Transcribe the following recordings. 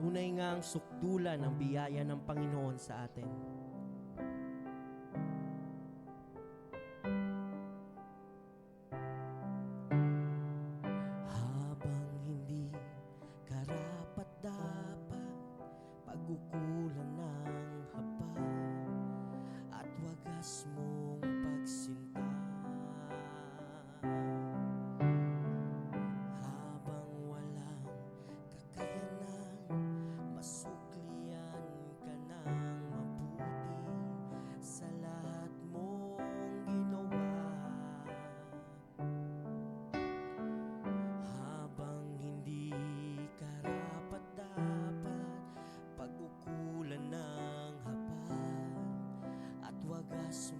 Tunay nga ang sukdulan ng biyaya ng Panginoon sa atin. Habang hindi karapat dapat pagkukulang harass.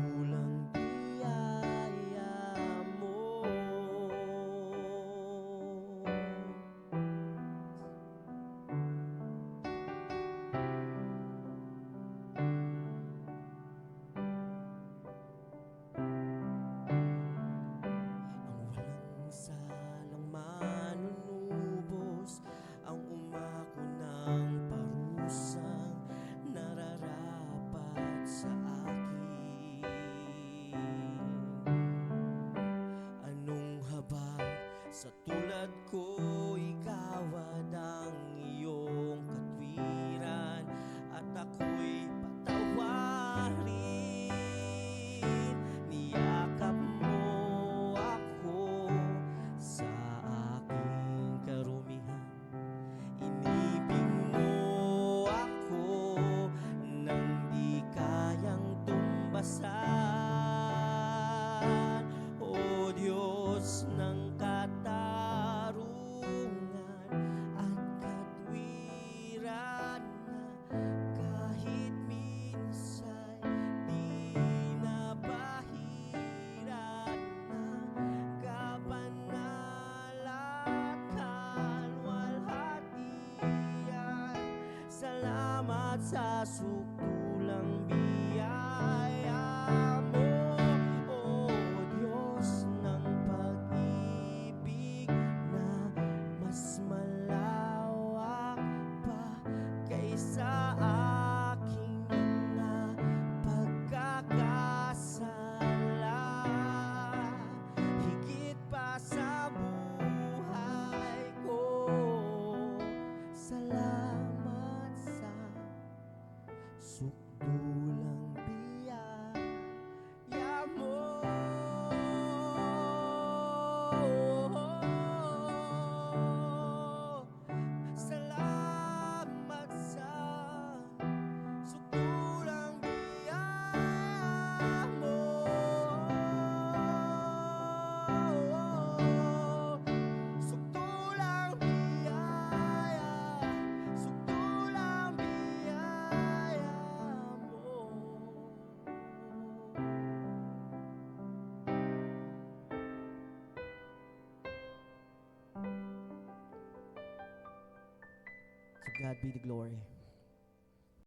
at sa sukulang bilang God be the glory.